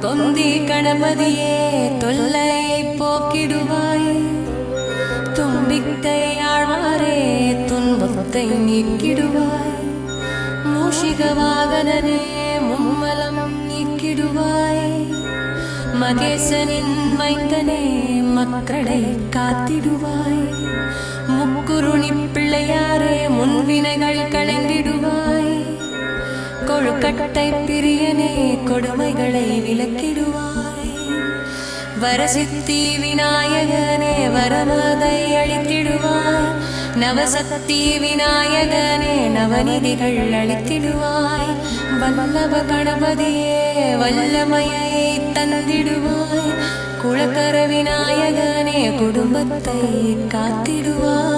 தொந்தி கணபதியே தொல்லையை போக்கிடுவாய். தும்பிக்கை ஆழ்வாரே துன்பத்தை நீக்கிடுவாய். மூஷிக வாகனனே மும்மலம் நீக்கிடுவாய். மகேசனின் மைந்தனே மக்களை காத்திடுவாய். முக்குருணி பிள்ளையாரே முன்வினைகள் களைந்திடுவாய் கட்டை பிரியனே கொடுமைகளை விலக்கிடுவாய் வரசித்தி விநாயகனே வரமதை அழித்திடுவாய் நவசக்தி விநாயகனே நவநிதிகள் அளித்திடுவாய். வல்லப கணபதியே வல்லமையை தந்திடுவாய். குளக்கர விநாயகனே குடும்பத்தை காத்திடுவாய்.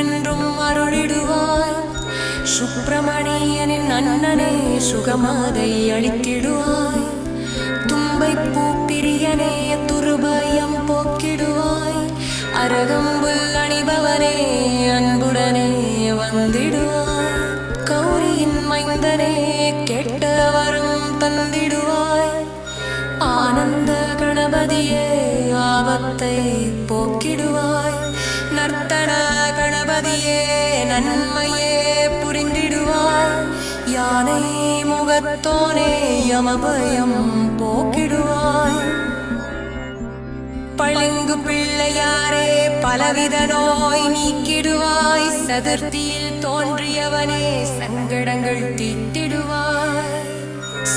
என்றென்றும் அருளிடுவாய் சுப்பிரமணியனின் அண்ணனே சுகமாதை அளித்திடுவாய். தும்பை பூப்பிரியனே துருபயம் போக்கிடுவாய். அரகம்புல் அணிபவனே அன்புடனே வந்திடுவாய். கௌரியின் மைந்தனே கெட்ட வரம் தந்திடுவாய். ஆனந்த கணபதியே ஆபத்தை போக்கிடுவாய். கணபதியே நன்மையே புரிந்திடுவான் யானை முகத்தோனே யமபயம் போக்கிடுவாய் பளிங்கு பிள்ளையாரே பலவித நோய் நீக்கிடுவாய். சதுர்த்தியில் தோன்றியவனே சங்கடங்கள் தீட்டிடுவாய்.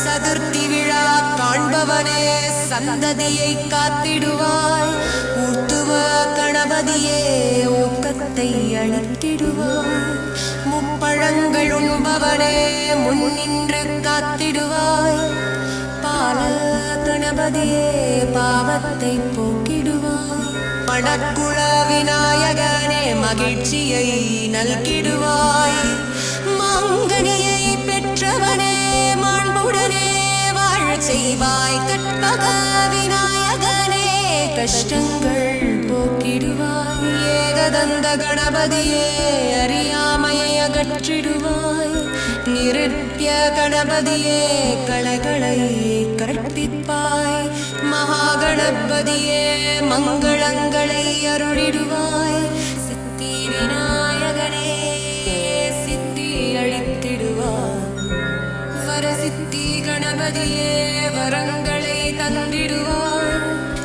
சதுர்த்தி விழா காண்பவனே சந்ததியை காத்திடுவாய். ஊத்துவ கணபதியே ஊக்கத்தை அளித்திடுவாய். முப்பழங்கள் உண்பவனே முன்னின்று காத்திடுவாய். பால கணபதியே பாவத்தை போக்கிடுவாய். மணக்குள விநாயகனே மகிழ்ச்சியை நல்கிடுவாய். மாங்கனியை பெற்றவனே மாண்புடனே வாழ செய்வாய். கற்பக விநாயகனே கஷ்டங்கள் போக்கிடுவாய் ஏகதந்த கணபதியே அறியாமையை அகற்றிடுவாய் நிருத்ய கணபதியே களைகளை கற்பிப்பாய் மகாகணபதியே மங்களங்களை அருளிடுவாய் சித்தி விநாயகனே சித்தி அழித்திடுவாய் வர சித்தி கணபதியே வரங்களை தந்திடுவாய்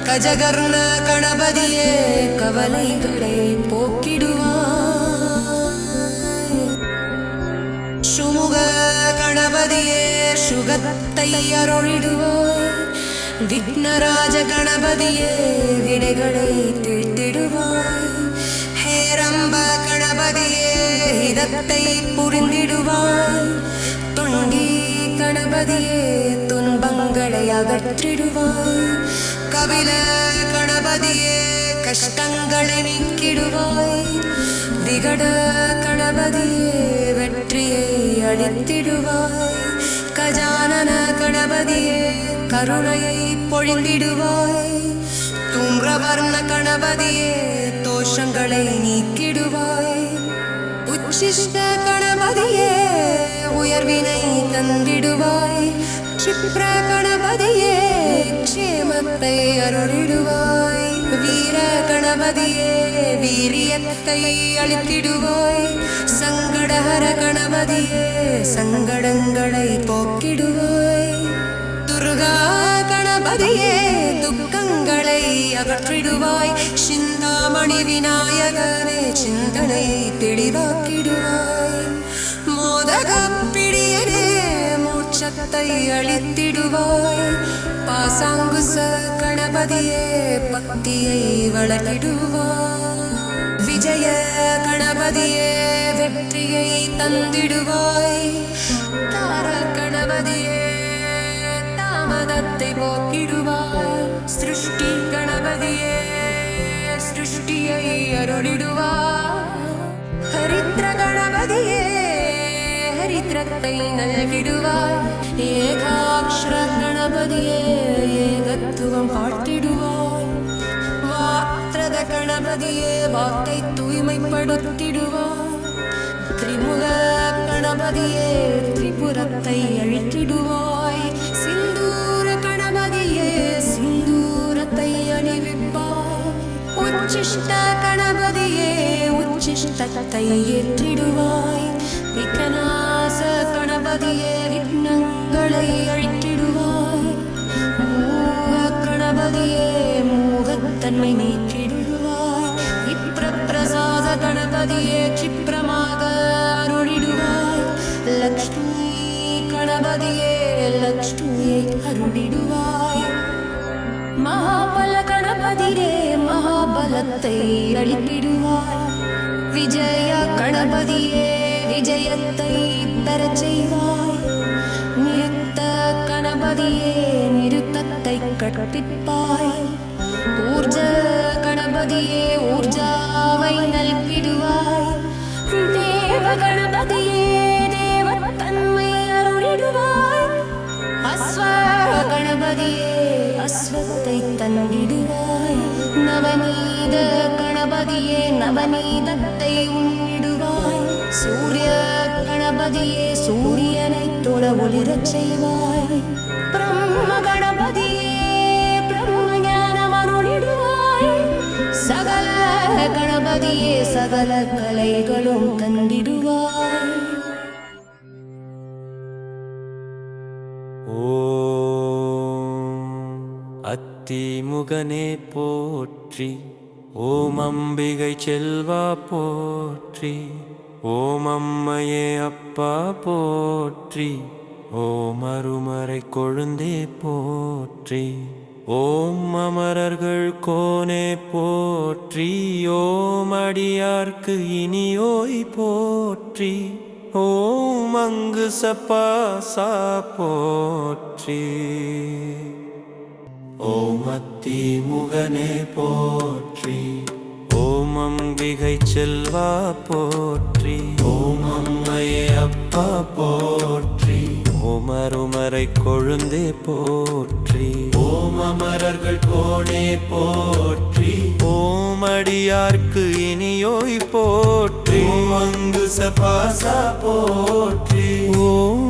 கஜகர்ண கணபதியே கவலைகளை போக்கிடுவார் சுமுக கணபதியே சுகத்தை அருளிடுவார் விக்னராஜ கணபதியே வினைகளை தீர்த்திடுவாய் ஹேரம்ப கணபதியே இதத்தை புரிந்திடுவார் துண்டி கணபதியே துன்பங்களை அகற்றிடுவார் கபில கணபதியே கஷ்டங்களை நீக்கிடுவாய். விகட கணபதியே வெற்றியை அளித்திடுவாய். கஜானன கணபதியே கருணையை பொழிந்திடுவாய். தும்ரவர்ண கணபதியே தோஷங்களை நீக்கிடுவாய். உச்சிஷ்ட கணபதியே உயர்வினை தந்திடுவாய். சிப்ர கணபதியே க்ஷேமத்தை அருளிடுவாய். வீர கணபதியே வீரியத்தை அளித்திடுவாய். சங்கடஹர கணபதியே சங்கடங்களை போக்கிடுவாய். துர்கா கணபதியே துக்கங்களை அகற்றிடுவாய். சிந்தாமணி விநாயகரே சிந்தனை தெளிவாக்கிடுவாய். மோதக பாஷத்தை அழித்திடுவாய் பாசாங்கு ச கணபதியே பக்தியை வளர்த்திடுவாய் விஜய கணபதியே வெற்றியை தந்திடுவாய். தார கணபதியே தாமதத்தை போக்கிடுவாய். சிருஷ்டி கணபதியே சிருஷ்டியை அருளிடுவாய். ஹரித்ர கணபதியே நேரத்தை நல்கிடுவாய் ஏகாட்சர கணபதியே ஏகத்துவம் பாட்டிடுவாய் வாத்திரத கணபதியே வாக்கை தூய்மைப்படுத்திடுவாய் திரிமுக கணபதியே திரிபுரத்தை அழித்திடுவாய். சிந்தூர கணபதியே சிந்தூரத்தை அணிவிப்பாய். உச்சிஷ்ட கணபதியே உச்சிஷ்டத்தை ஏற்றிடுவாய். கணவாச கணபதியே விக்னங்களை அழித்திடுவாய் மூக கணபதியே மூகத்தன்மை நீக்கிடுவாய் விப்ரப்பிரசாத கணபதியே க்ஷிப்ரமாக அருளிடுவாய் லக்ஷ்மி கணபதியே லக்ஷ்மியை அருளிடுவாய் மகாபல கணபதிரே மகாபலத்தை அழித்திடுவாய் விஜய கணபதியே விஜயத்தை பெறச் செய்வாய். நிறுத்த கணபதியே நிறுத்தத்தை கற்பிப்பாய். ஊர்ஜ கணபதியே ஊர்ஜாவை நல்கிடுவாய் தேவ கணபதியே தேவத்தன்மை அருளிடுவாய். அஸ்வ கணபதியே அஸ்வத்தை தன்னிடுவாய். நவநீத கணபதியே நவநீதத்தை உன் கணபதியே சூரியனை தொட ஒளிரச் செய்வாய். பிரம்ம கணபதியே பிரம்ம ஞானம் அருளிடுவாய் சகல கணபதியே சகல கலைகளும் தந்திடுவாய் அத்திமுகனே போற்றி ஓம் அம்பிகை செல்வா போற்றி. ஓம் அம்மையே அப்பா போற்றி ஓம் அருமறை கொழுந்தே போற்றி ஓம் அமரர்கள் கோனே போற்றி ஓம் அடியார்க்கு இனியோய் போற்றி ஓம் அங்கு சப்பாசா போற்றி. ஓம் அத்தி முகனே போற்றி ஓம் அம்பிகை செல்வா போற்றி. ஓம் அம்மையே அப்பா போற்றி. ஓம் அருமறை கொழுந்தே போற்றி. ஓம் அமரர்கள் கோணே போற்றி. ஓமடியார்க்கு இனியோய் போற்றி. அங்கு சபாசா போற்றி. ஓம்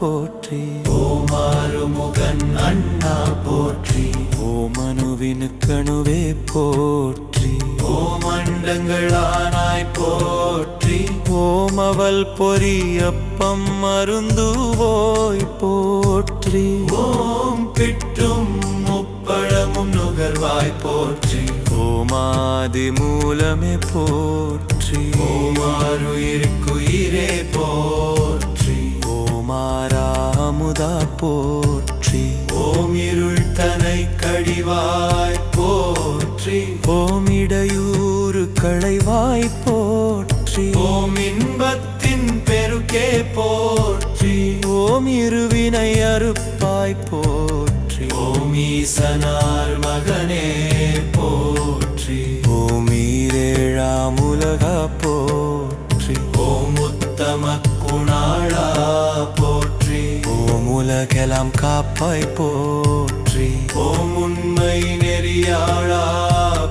போற்றி. ஓமாறு முகன் அண்ணன் அணுவினுக்கணுவே போற்றி. ஓம் அண்டங்களானாய் போற்றி. ஓம் அவள் பொரியப்பம் மருந்துவோய் போற்றி. ஓம் கிட்டும் முப்பழமும் நுகர்வாய் போற்றி. ஓமாதி மூலமே போற்றி. ஓமாருயிருக்குயிரே போற்றி. ஓமாராமுதா போற்றி. ஓம் இருள் தனை கடிவாய் போற்றி. ஓம் இடையூறு களைவாய் போற்றி. ஓம் இன்பத்தின் பெருக்கே போற்றி. ஓம் இருவினை அறுப்பாய் போற்றி. ஓம் ஈசனார் மகனே போற்றி. ஓம் ஈரேழாம் உலகா போற்றி. ஓம் உத்தம உலகெல்லாம் காப்பாய் போற்றி. ஓம் உண்மை நெறியாளா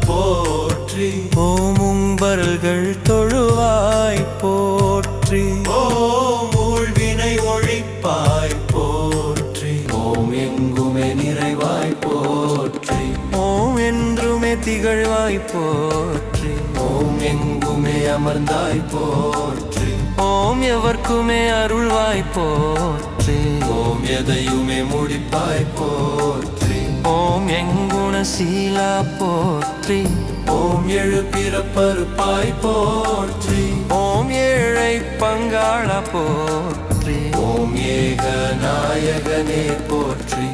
போற்றி. ஓம் உம்பர்கள் தொழுவாய் போற்றி. ஓம் ஊழ்வினை ஒழிப்பாய் போற்றி. ஓம் எங்குமே நிறைவாய் போற்றி. ஓம் என்றுமே திகழ்வாய் போற்றி. ஓம் எங்குமே அமர்ந்தாய் போற்றி. ஓம் எவர்க்குமே அருள்வாய் போற்றி. ஓம் எதையுமே முடிப்பாய் போற்றி. ஓம் எங்குண சீலா போற்றி. ஓம் எழு பிறப்பருப்பாய் போற்றி. ஓம் ஏழை பங்காள போற்றி. ஓம் ஏக நாயகனே போற்றி.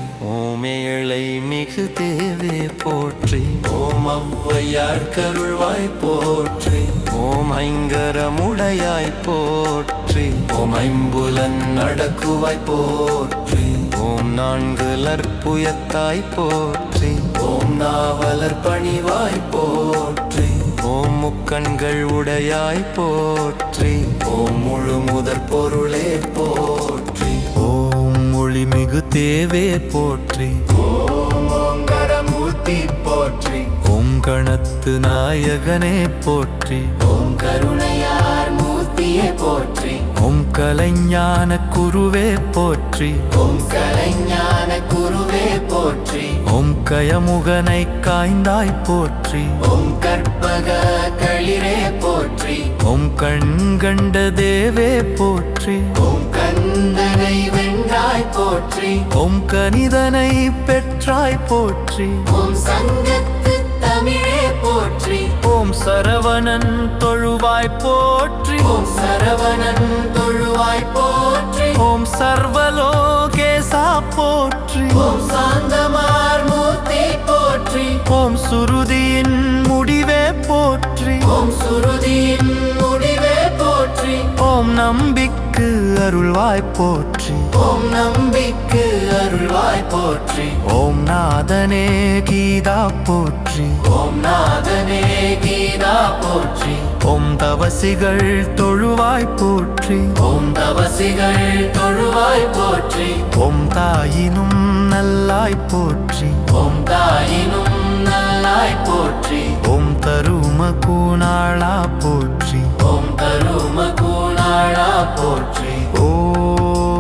ஓம் ஏழை மிகு தேவே போற்றி. ஓம் ஔவையார் கருள்வாய் போற்றி. ஓம் ஐங்கரமுடையாய் போற்றி. ஓம் ஐம்புலன் நடக்குவாய் போற்றி. ஓம் நான்கு லற்புயத்தாய் போற்றி. ஓம் நாவலர் பணிவாய் போற்றி. ஓம் முக்கண்கள் உடையாய் போற்றி. ஓம் முழு முதற் பொருளே மொழிமிகு தேவே போற்றி. ஓங்கரமூர்த்தி போற்றி ஓம் கணத்து நாயகனே போற்றி. ஓம் கருணையார் மூர்த்தியே போற்றி ஓம் கலைஞான குருவே போற்றி. ஓம் கலைஞான குருவே போற்றி ஓம் கயமுகனை காய்ந்தாய் போற்றி. ஓம் கற்பக களிரே போற்றி ஓம் கண்கண்ட தேவே போற்றி. ஓம் கந்தனை வென்றாய் போற்றி. ஓம் கனிதனை பெற்றாய் போற்றி. ஓம் சங்கத்து தமிழே போற்றி. ஓம் சரவணன் தொழுவாய் போற்றி. ஓம் சரவணன் தொழுவாய் போற்றி. ஓம் சர்வலோகேசா போற்றி. ஓம் சாந்தமார் மூர்த்தி போற்றி. ஓம் சுருதியின் முடிவே போற்றி. ஓம் சுருதியின் முடிவே போற்றி. ஓம் நம்பிக்கு அருள்வாய் போற்றி. ஓம் நம்பிக்கு அருள்வாய் போற்றி. ஓம் நாதனே கீதா போற்றி. ஓம் நாதனே கீதா போற்றி. ஓம் தவசிகள் தொழுவாய் போற்றி. ஓம் தவசிகள் தொழுவாய் போற்றி. ஓம் தாயினும் நல்லாய் போற்றி. ஓம் தாயினும் நல்லாய் போற்றி. ஓம் தரும கூணாளா போற்றி. ஓம் தரும கூணாளா போற்றி. ஓம்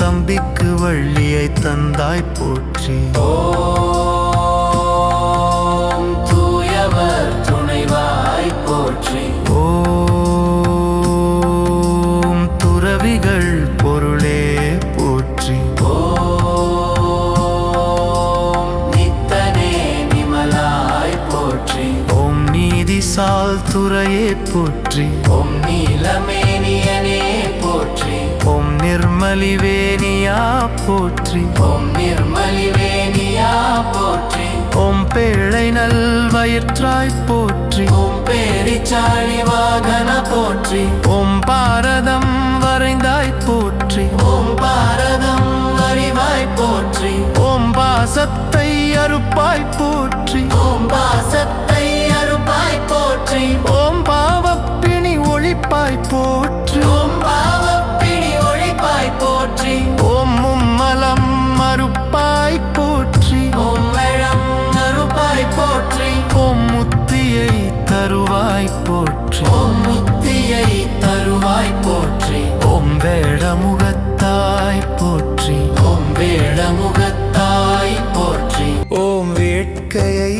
தம்பிக்கு வள்ளியை தந்தாய் போற்றி. ஓம் தூயவர் துணைவாய் போற்றி. ஓம் துறவிகள் பொருளே போற்றி. ஓம் நித்தனே நிமலாய் போற்றி. ஓம் நீதிசால் துறையே போற்றி. ஓம் நீலமேனியனே போற்றி ஓம் நிர்மலிவேணியா போற்றி ஓம் நிர்மலிவேணியா போற்றி ஓம் பேழை நல் வயிற்றாய் போற்றி ஓம் பேரிச்சாழி வாகன போற்றி ஓம் பாரதம் வரைந்தாய் போற்றி ஓம் பாரதம் அறிவாய் போற்றி ஓம் பாசத்தை அறுப்பாய் போற்றி ஓம் பாசத்தை அருப்பாய் போற்றி ஓம் பாவப்பிணி ஒழிப்பாய் போற்றி. ஓம் பாவப்பிடி ஒழிப்பாய் போற்றி. ஓம் மும்மலம் மறுப்பாய் போற்றி. ஓம் வெள்ளம் அருப்பாய் போற்றி. ஓம் முத்தியை தருவாய் போற்றி. ஓம் முத்தியை தருவாய் போற்றி. ஓம் வேடமுகத்தாய் போற்றி. ஓம் வேடமுகத்தாய் போற்றி. ஓம் வேட்கையை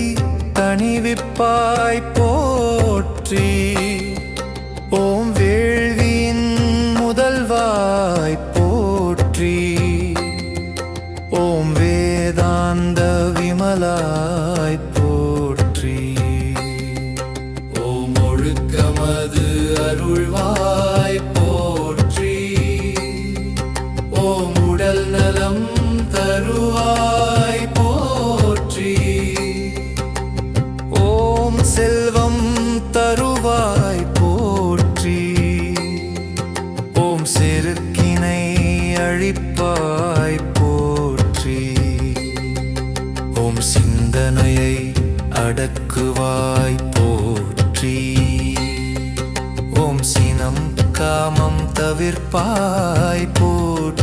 தணிவிப்பாய் தருவாய் போற்றி. ஓம் செருக்கினை அழிப்பாய் போற்றி. ஓம் சிந்தனையை அடக்குவாய் போற்றி. ஓம் சினம் காமம் தவிர்ப்பாய் போற்றி.